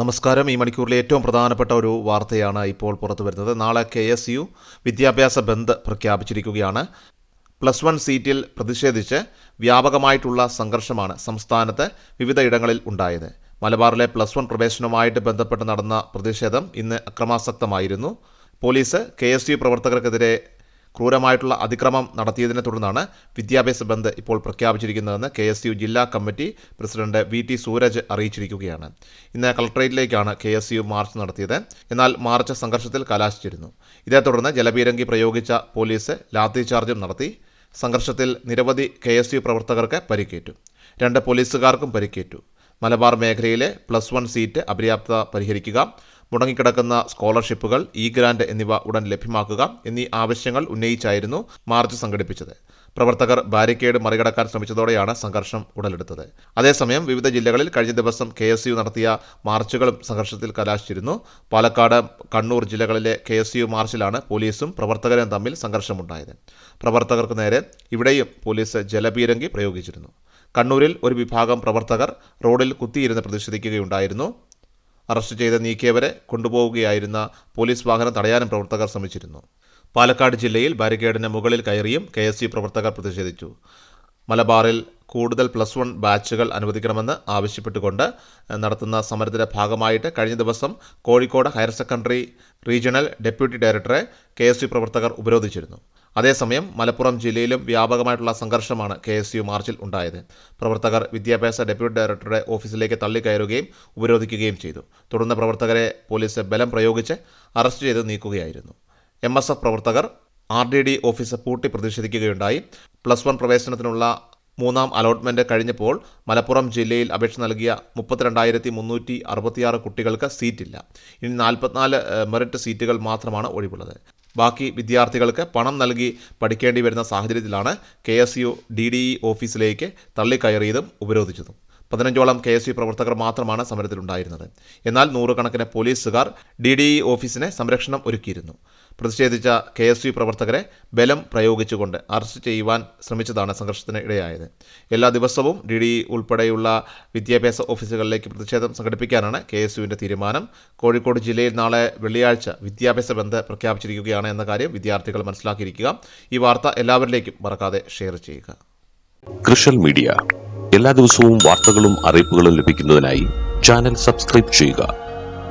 നമസ്കാരം. ഈ മണിക്കൂറിലെ ഏറ്റവും പ്രധാനപ്പെട്ട ഒരു വാർത്തയാണ് ഇപ്പോൾ പുറത്തു വരുന്നത്. നാളെ കെ എസ് യു വിദ്യാഭ്യാസ ബന്ദ് പ്രഖ്യാപിച്ചിരിക്കുകയാണ്. പ്ലസ് വൺ സീറ്റിൽ പ്രതിഷേധിച്ച് വ്യാപകമായിട്ടുള്ള സംഘർഷമാണ് സംസ്ഥാനത്ത് വിവിധയിടങ്ങളിൽ ഉണ്ടായത്. മലബാറിലെ പ്ലസ് വൺ പ്രവേശനവുമായിട്ട് ബന്ധപ്പെട്ട് നടന്ന പ്രതിഷേധം ഇന്ന് അക്രമാസക്തമായിരുന്നു. പോലീസ് കെ എസ് യു പ്രവർത്തകർക്കെതിരെ ക്രൂരമായിട്ടുള്ള അതിക്രമം നടത്തിയതിനെ തുടർന്നാണ് വിദ്യാഭ്യാസ ബന്ദ് ഇപ്പോൾ പ്രഖ്യാപിച്ചിരിക്കുന്നതെന്ന് കെ എസ് യു ജില്ലാ committee president V T Suraj അറിയിച്ചിരിക്കുകയാണ്. ഇന്ന് കളക്ടറേറ്റിലേക്കാണ് കെ എസ് യു മാർച്ച് നടത്തിയത്. എന്നാൽ മാർച്ച് സംഘർഷത്തിൽ കലാശിച്ചിരുന്നു. ഇതേ തുടർന്ന് ജലപീരങ്കി പ്രയോഗിച്ച പോലീസ് ലാത്തി ചാർജും നടത്തി. സംഘർഷത്തിൽ നിരവധി കെ എസ് യു പ്രവർത്തകർക്ക് പരിക്കേറ്റു. രണ്ട് പോലീസുകാർക്കും പരിക്കേറ്റു. മലബാർ മേഖലയിലെ പ്ലസ് വൺ സീറ്റ് അപര്യാപ്തത പരിഹരിക്കുക മുടങ്ങിക്കിടക്കുന്ന സ്കോളർഷിപ്പുകൾ ഇ ഗ്രാന്റ് എന്നിവ ഉടൻ ലഭ്യമാക്കുക എന്നീ ആവശ്യങ്ങൾ ഉന്നയിച്ചായിരുന്നു മാർച്ച് സംഘടിപ്പിച്ചത്. പ്രവർത്തകർ ബാരിക്കേഡ് മറികടക്കാൻ ശ്രമിച്ചതോടെയാണ് സംഘർഷം ഉടലെടുത്തത്. അതേസമയം വിവിധ ജില്ലകളിൽ കഴിഞ്ഞ ദിവസം കെ എസ് യു നടത്തിയ മാർച്ചുകളും സംഘർഷത്തിൽ കലാശിച്ചിരുന്നു. പാലക്കാട് കണ്ണൂർ ജില്ലകളിലെ കെ എസ് യു മാർച്ചിലാണ് പോലീസും പ്രവർത്തകരും തമ്മിൽ സംഘർഷമുണ്ടായത്. പ്രവർത്തകർക്ക് നേരെ ഇവിടെയും പോലീസ് ജലപീരങ്കി പ്രയോഗിച്ചിരുന്നു. കണ്ണൂരിൽ ഒരു വിഭാഗം പ്രവർത്തകർ റോഡിൽ കുത്തിയിരുന്ന് പ്രതിഷേധിക്കുകയുണ്ടായിരുന്നു. അറസ്റ്റ് ചെയ്ത് നീക്കിയവരെ കൊണ്ടുപോവുകയായിരുന്ന പോലീസ് വാഹനം തടയാനും പ്രവർത്തകർ ശ്രമിച്ചിരുന്നു. പാലക്കാട് ജില്ലയിൽ ബാരിക്കേഡിന് മുകളിൽ കയറിയും കെ എസ് യു പ്രവർത്തകർ പ്രതിഷേധിച്ചു. മലബാറിൽ കൂടുതൽ പ്ലസ് വൺ ബാച്ചുകൾ അനുവദിക്കണമെന്ന് ആവശ്യപ്പെട്ടുകൊണ്ട് നടത്തുന്ന സമരത്തിന്റെ ഭാഗമായിട്ട് കഴിഞ്ഞ ദിവസം Kozhikode higher secondary regional deputy ഡയറക്ടറെ കെ പ്രവർത്തകർ ഉപരോധിച്ചിരുന്നു. അതേസമയം മലപ്പുറം ജില്ലയിലും വ്യാപകമായിട്ടുള്ള സംഘർഷമാണ് കെ എസ് യു മാർച്ചിൽ ഉണ്ടായത്. പ്രവർത്തകർ വിദ്യാഭ്യാസ ഡെപ്യൂട്ടി ഡയറക്ടറുടെ ഓഫീസിലേക്ക് തള്ളിക്കയറുകയും ഉപരോധിക്കുകയും ചെയ്തു. തുടർന്ന് പ്രവർത്തകരെ പോലീസ് ബലം പ്രയോഗിച്ച് അറസ്റ്റ് ചെയ്ത് നീക്കുകയായിരുന്നു. എം എസ് എഫ് പ്രവർത്തകർ ആർ ഡി ഡി ഓഫീസ് പൂട്ടി പ്രതിഷേധിക്കുകയുണ്ടായി. പ്ലസ് വൺ പ്രവേശനത്തിനുള്ള മൂന്നാം അലോട്ട്മെന്റ് കഴിഞ്ഞപ്പോൾ മലപ്പുറം ജില്ലയിൽ അപേക്ഷ നൽകിയ മുപ്പത്തിരണ്ടായിരത്തി മുന്നൂറ്റി അറുപത്തിയാറ് കുട്ടികൾക്ക് സീറ്റില്ല. ഇനി നാൽപ്പത്തിനാല് മെറിറ്റ് സീറ്റുകൾ മാത്രമാണ് ഒഴിവുള്ളത്. ബാക്കി വിദ്യാർത്ഥികൾക്ക് പണം നൽകി പഠിക്കേണ്ടി വരുന്ന സാഹചര്യത്തിലാണ് K S U D D E ഓഫീസിലേക്ക് തള്ളിക്കയറിയതും ഉപരോധിച്ചതും. പതിനഞ്ചോളം കെ എസ് യു പ്രവർത്തകർ മാത്രമാണ് സമരത്തിലുണ്ടായിരുന്നത്. എന്നാൽ നൂറുകണക്കിന് പോലീസുകാർ ഡി ഡി ഇ ഓഫീസിന് സംരക്ഷണം ഒരുക്കിയിരുന്നു. പ്രതിഷേധിച്ച കെ എസ് യു പ്രവർത്തകരെ ബലം പ്രയോഗിച്ചുകൊണ്ട് അറസ്റ്റ് ചെയ്യുവാൻ ശ്രമിച്ചതാണ് സംഘർഷത്തിന് ഇടയായത്. എല്ലാ ദിവസവും ഡി ഡി ഉൾപ്പെടെയുള്ള വിദ്യാഭ്യാസ ഓഫീസുകളിലേക്ക് പ്രതിഷേധം സംഘടിപ്പിക്കാനാണ് കെ എസ് യുവിന്റെ തീരുമാനം. കോഴിക്കോട് ജില്ലയിൽ നാളെ വെള്ളിയാഴ്ച വിദ്യാഭ്യാസ ബന്ധ പ്രഖ്യാപിച്ചിരിക്കുകയാണ് എന്ന കാര്യം വിദ്യാർത്ഥികൾ മനസ്സിലാക്കിയിരിക്കുക. ഈ വാർത്ത എല്ലാവരിലേക്കും മറക്കാതെ ഷെയർ ചെയ്യുക. മീഡിയ. എല്ലാ ദിവസവും വാർത്തകളും അറിയിപ്പുകളും ലഭിക്കുന്നതിനായി ചാനൽ സബ്സ്ക്രൈബ് ചെയ്യുക.